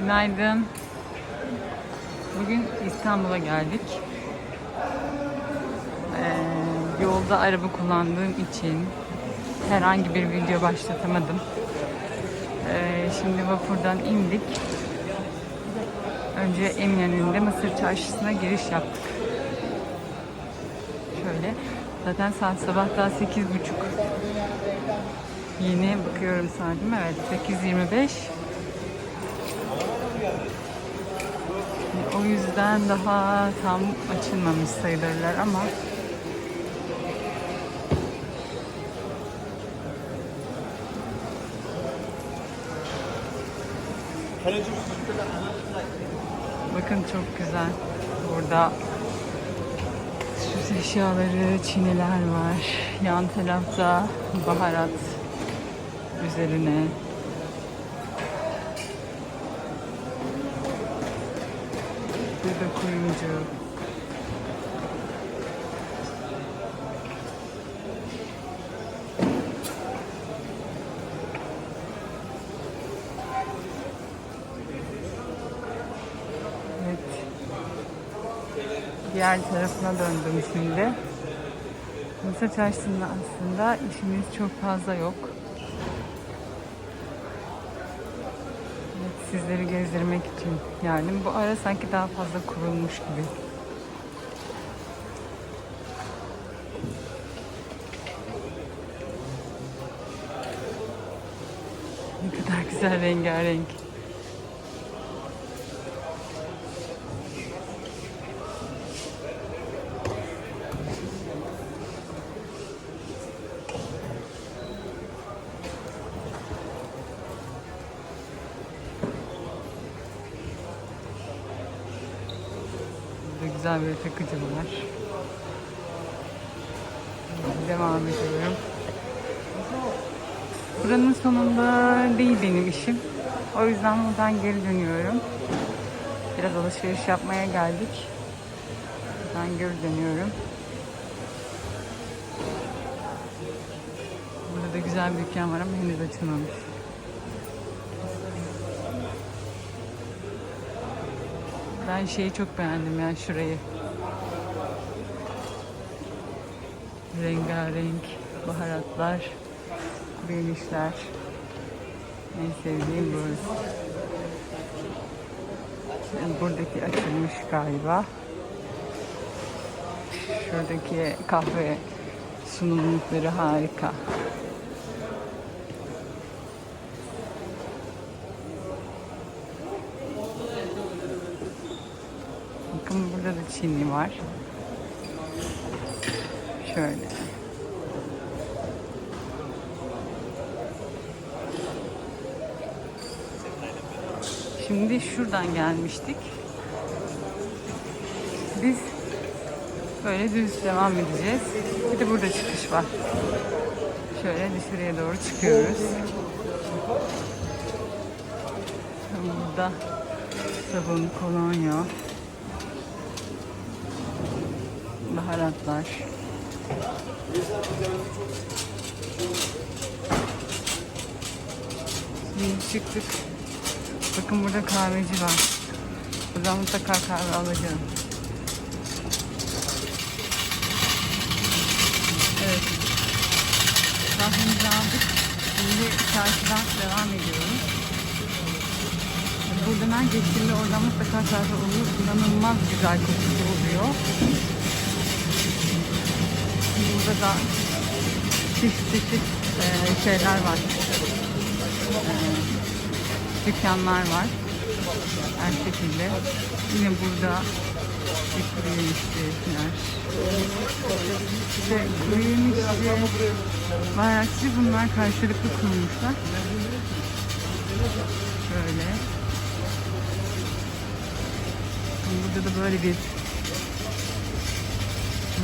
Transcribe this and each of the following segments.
Günaydın. Bugün İstanbul'a geldik. Ee, yolda araba kullandığım için herhangi bir video başlatamadım. Ee, şimdi vapurdan indik. Önce Eminönü'nde Mısır Çarşısı'na giriş yaptık. Şöyle. Zaten saat sabah daha 8.30. Yeni bakıyorum saatime. Evet 8.25. O yüzden daha tam açılmamış sayılırlar ama bakın çok güzel. Burada süs eşyaları, çiniler var. Yan tarafta baharat üzerine Burada kuyumcu. Evet. Diğer tarafına döndüm şimdi. Mısır çarşısında aslında işimiz çok fazla yok. Evet, sizleri gezdirmek için geldim. Bu ara sanki daha fazla kurulmuş gibi. Ne kadar güzel rengarenk. Burada güzel bir takıcı var. Devam ediyorum. Buranın sonunda değil benim işim. O yüzden buradan geri dönüyorum. Biraz alışveriş yapmaya geldik. Buradan geri dönüyorum. Burada da güzel bir dükkan var ama henüz açılmamış. Ben şeyi çok beğendim ya şurayı. Rengarenk baharatlar, kuru yemişler. En sevdiğim burası. Yani buradaki açılmış galiba. Şuradaki kahve sunumlukları harika. Bakın çini var. Şöyle. Şimdi şuradan gelmiştik. Biz böyle düz devam edeceğiz. Bir de burada çıkış var. Şöyle dışarıya doğru çıkıyoruz. Burada sabun, kolonya, baharatlar. Şimdi çıktık. Bakın burada kahveci var. Buradan mutlaka kahve alacağım. Evet. Kahvemizi aldık. Şimdi çarşıdan devam ediyoruz. Buradan her geçtiğimde oradan mutlaka kahve olur. İnanılmaz güzel kokusu oluyor. Burada da çeşit çeşit e, şeyler var. E, dükkanlar var. Her şekilde. Yine burada yemişçiler. İşte kuru yemişçi, baharatçı bunlar karşılıklı kurulmuşlar. Şöyle. Burada da böyle bir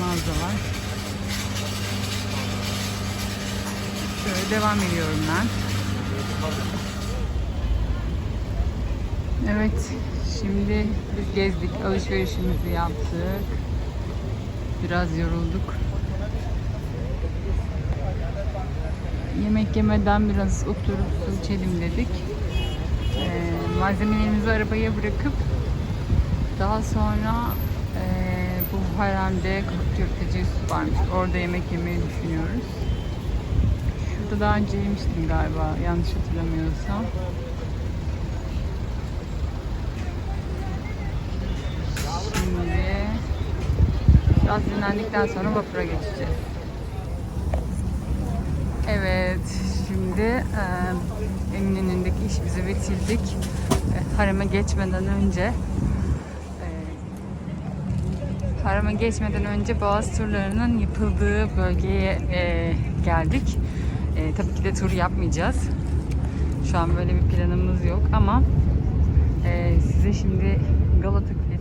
mağaza var. Devam ediyorum ben. Evet, şimdi biz gezdik, alışverişimizi yaptık. Biraz yorulduk. Yemek yemeden biraz oturup su içelim dedik. Ee, malzemelerimizi arabaya bırakıp daha sonra eee, bu haremde köfteci varmış. Orada yemek yemeyi düşünüyoruz. Şurada daha önce yemiştim galiba yanlış hatırlamıyorsam. Şimdi biraz dinlendikten sonra vapura geçeceğiz. Evet, şimdi e, Eminönü'ndeki işimizi bitirdik. E, hareme geçmeden önce e, hareme geçmeden önce Boğaz turlarının yapıldığı bölgeye e, geldik. E, tabii ki de tur yapmayacağız. Şu an böyle bir planımız yok ama e, size şimdi Galata Kulesi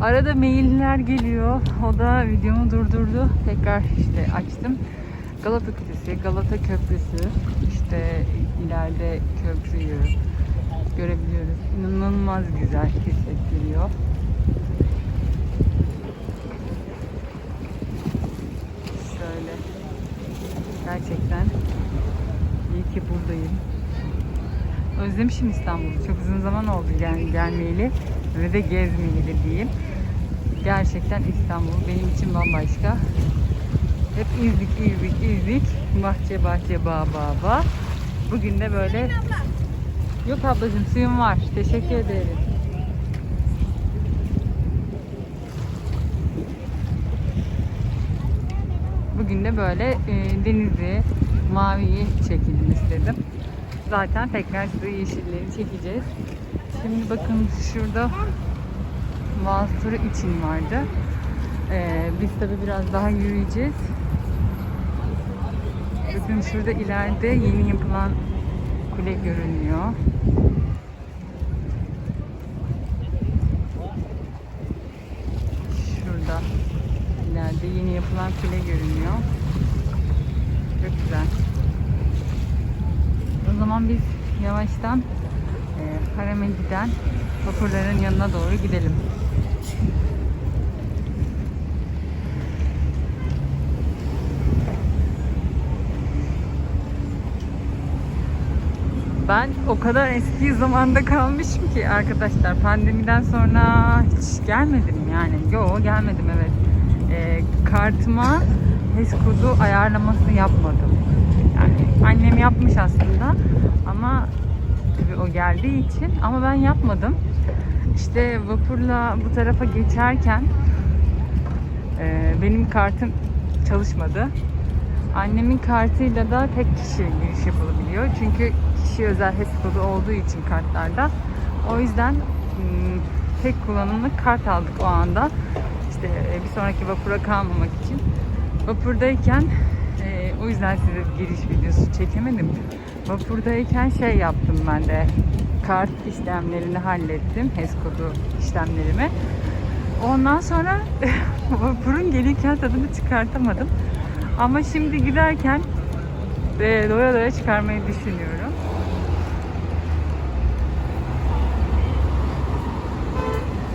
Arada mailler geliyor. O da videomu durdurdu. Tekrar işte açtım. Galata Kulesi, Galata Köprüsü, işte ileride köprüyü görebiliyoruz. İnanılmaz güzel hissettiriyor. Şöyle. Gerçekten iyi ki buradayım. Özlemişim İstanbul'u. Çok uzun zaman oldu gel gelmeyeli ve de gezmeyeli diyeyim. Gerçekten İstanbul benim için bambaşka. Hep izlik, izlik, izlik. Bahçe, bahçe, bağ, bağ, bağ. Bugün de böyle... Yok ablacığım suyum var. Teşekkür ederim. Bugün de böyle e, denizi, maviyi çekelim istedim. Zaten tekrar size yeşilleri çekeceğiz. Şimdi bakın şurada turu için vardı. Ee, biz tabi biraz daha yürüyeceğiz. Bakın şurada ileride yeni yapılan kule görünüyor. Şurada yapılan kule görünüyor. Çok güzel. O zaman biz yavaştan e, hareme giden vapurların yanına doğru gidelim. Ben o kadar eski zamanda kalmışım ki arkadaşlar pandemiden sonra hiç gelmedim yani. Yo gelmedim evet. Ee, kartıma HES kodu ayarlaması yapmadım. Yani annem yapmış aslında ama tabii o geldiği için ama ben yapmadım. İşte vapurla bu tarafa geçerken e, benim kartım çalışmadı. Annemin kartıyla da tek kişi giriş yapılabiliyor. Çünkü kişi özel HES kodu olduğu için kartlarda. O yüzden hmm, tek kullanımlık kart aldık o anda. İşte e, bir sonraki vapura kalmamak için. Vapurdayken e, o yüzden size giriş videosu çekemedim. Vapurdayken şey yaptım ben de. Kart işlemlerini hallettim. HES kodu işlemlerimi. Ondan sonra vapurun gelirken tadını çıkartamadım. Ama şimdi giderken e, doya doya çıkarmayı düşünüyorum.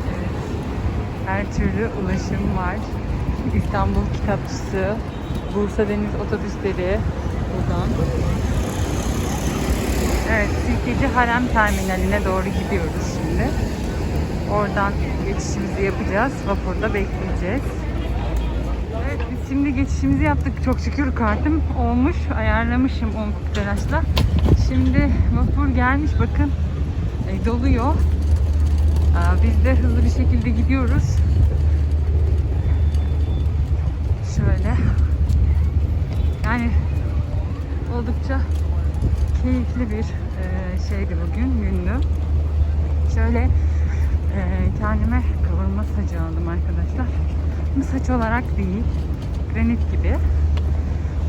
Evet. Her türlü ulaşım var. İstanbul Kitapçısı, Bursa Deniz Otobüsleri buradan. Evet, Sirkeci Harem Terminaline doğru gidiyoruz şimdi. Oradan geçişimizi yapacağız. Vapurda bekleyeceğiz. Evet, biz şimdi geçişimizi yaptık. Çok şükür kartım olmuş. Ayarlamışım o telaşla. Şimdi vapur gelmiş. Bakın e, doluyor. Aa, biz de hızlı bir şekilde gidiyoruz. Şöyle. Yani oldukça keyifli bir e, şeydi bugün, gündü. Şöyle e, kendime kavurma sacı aldım arkadaşlar. Bu saç olarak değil, granit gibi.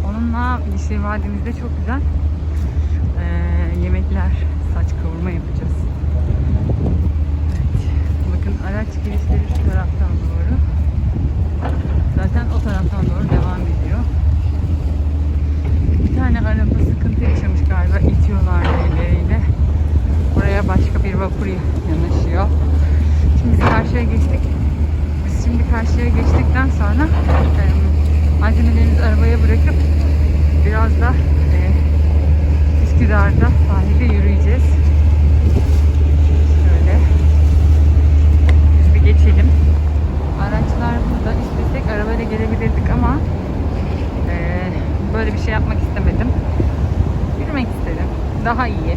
Onunla Yeşil Vadimizde çok güzel e, yemekler, saç kavurma yapacağız. Evet. Bakın araç girişleri şu taraftan doğru zaten o taraftan doğru devam ediyor. Bir tane araba sıkıntı yaşamış galiba. İtiyorlar ile. Oraya başka bir vapur yanaşıyor. Şimdi biz karşıya geçtik. Biz şimdi karşıya geçtikten sonra e, malzemelerimizi arabaya bırakıp biraz da e, Üsküdar'da sahilde yürüyeceğiz. Şöyle. Biz bir geçelim kadar istesek arabayla gelebilirdik ama e, böyle bir şey yapmak istemedim. Yürümek istedim. Daha iyi.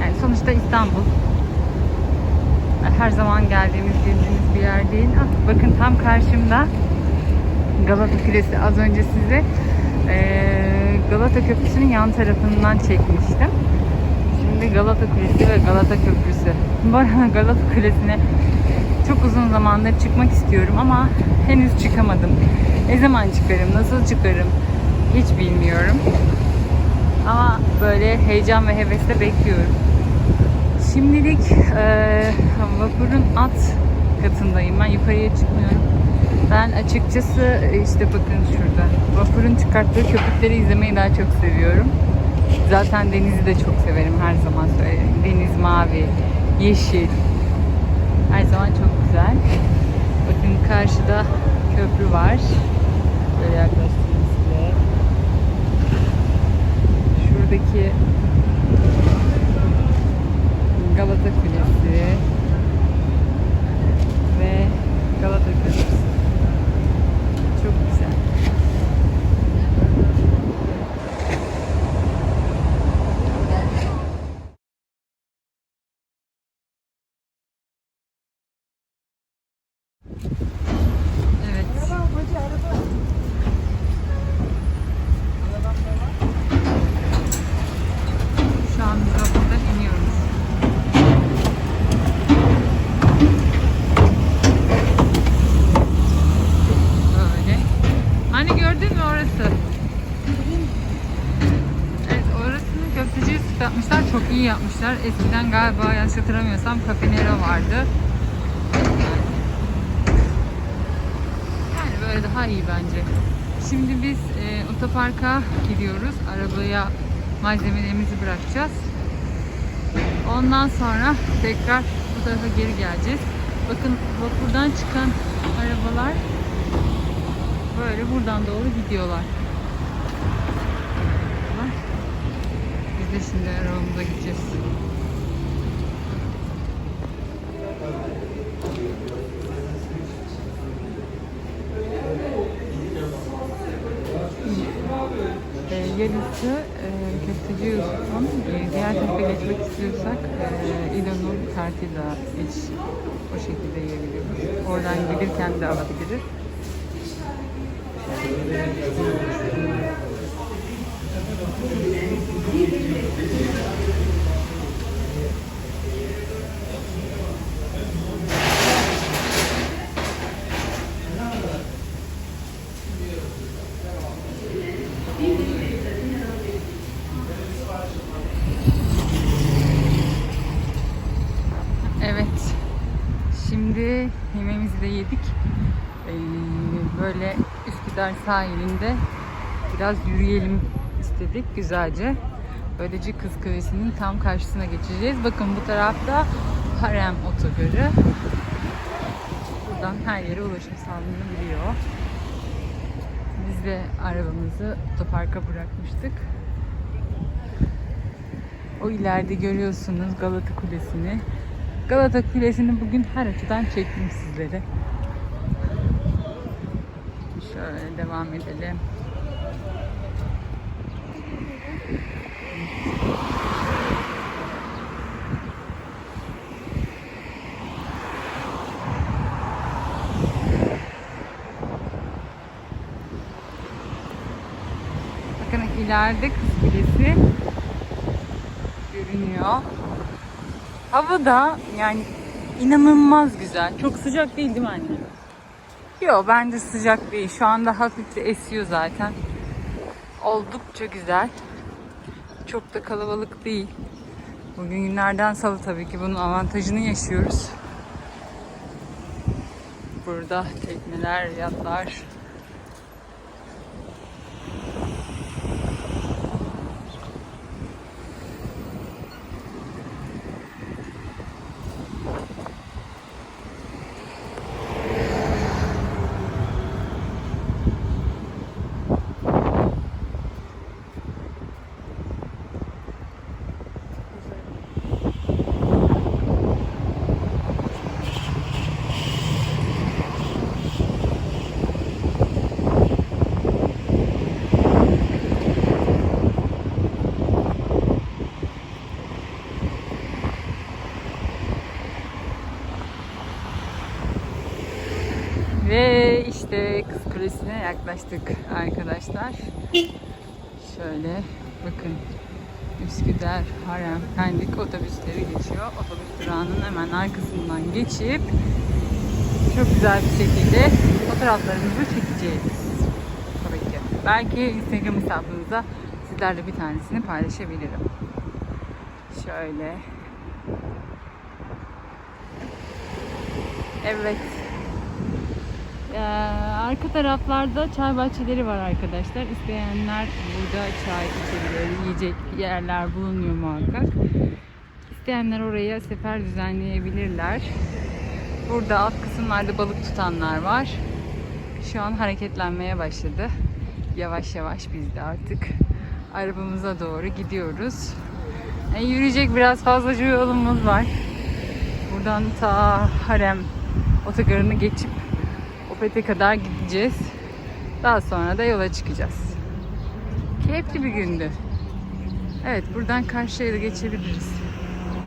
Yani sonuçta İstanbul. Her zaman geldiğimiz, gezdiğimiz bir yer değil. Ah, bakın tam karşımda Galata Kulesi az önce size e, Galata Köprüsü'nün yan tarafından çekmiştim. Şimdi Galata Kulesi ve Galata Köprüsü. Bana Galata Kulesi'ne çok uzun zamandır çıkmak istiyorum ama henüz çıkamadım. Ne zaman çıkarım, nasıl çıkarım hiç bilmiyorum. Ama böyle heyecan ve hevesle bekliyorum. Şimdilik eee, vapurun alt katındayım. Ben yukarıya çıkmıyorum. Ben açıkçası e, işte bakın şurada vapurun çıkarttığı köpükleri izlemeyi daha çok seviyorum. Zaten denizi de çok severim her zaman söylerim. Deniz mavi, yeşil. Her zaman çok güzel. Bakın karşıda köprü var. Böyle yaklaştırayım size. Şuradaki Galata Kulesi ve Galata Köprüsü. Çok güzel. Evet. Şu an biz vapurdan iniyoruz. Böyle. Hani gördün mü orası? Evet orasını köfteciyi süt yapmışlar. Çok iyi yapmışlar. Eskiden galiba yanlış hatırlamıyorsam Nero vardı. Yani böyle daha iyi bence. Şimdi biz e, otoparka gidiyoruz. Arabaya malzemelerimizi bırakacağız. Ondan sonra tekrar bu tarafa geri geleceğiz. Bakın vapurdan çıkan arabalar böyle buradan doğru gidiyorlar. Biz de şimdi arabamıza gideceğiz. E, yarısı e, köfteci Yusuf'un. E, diğer tarafa geçmek istiyorsak e, İlon'un Tertida iç o şekilde yiyebiliyoruz. Oradan gelirken de alabiliriz. Thank you. Üsküdar sahilinde biraz yürüyelim istedik güzelce. Böylece Kız Kulesi'nin tam karşısına geçeceğiz. Bakın bu tarafta Harem Otogarı. Buradan her yere ulaşım sağlanabiliyor. Biz de arabamızı otoparka bırakmıştık. O ileride görüyorsunuz Galata Kulesi'ni. Galata Kulesi'ni bugün her açıdan çektim sizlere. Şöyle devam edelim. Bakın ileride Kız Kulesi görünüyor. Hava da yani inanılmaz güzel. Çok sıcak değil değil mi anne? Yok bence sıcak değil. Şu anda hafif de esiyor zaten. Oldukça güzel. Çok da kalabalık değil. Bugün günlerden salı tabii ki bunun avantajını yaşıyoruz. Burada tekneler, yatlar. Yaklaştık arkadaşlar. Şöyle bakın Üsküdar, Harem, Pendik otobüsleri geçiyor. Otobüs durağının hemen arkasından geçip çok güzel bir şekilde fotoğraflarımızı çekeceğiz. Tabii ki. Belki Instagram hesabınıza sizlerle bir tanesini paylaşabilirim. Şöyle. Evet. Ee, arka taraflarda çay bahçeleri var arkadaşlar. İsteyenler burada çay içebilir, yiyecek yerler bulunuyor muhakkak. İsteyenler oraya sefer düzenleyebilirler. Burada alt kısımlarda balık tutanlar var. Şu an hareketlenmeye başladı. Yavaş yavaş biz de artık arabamıza doğru gidiyoruz. Yani yürüyecek biraz fazlaca yolumuz var. Buradan ta Harem otogarını geçip Opet'e kadar gideceğiz. Daha sonra da yola çıkacağız. Keyifli bir gündü. Evet buradan karşıya da geçebiliriz.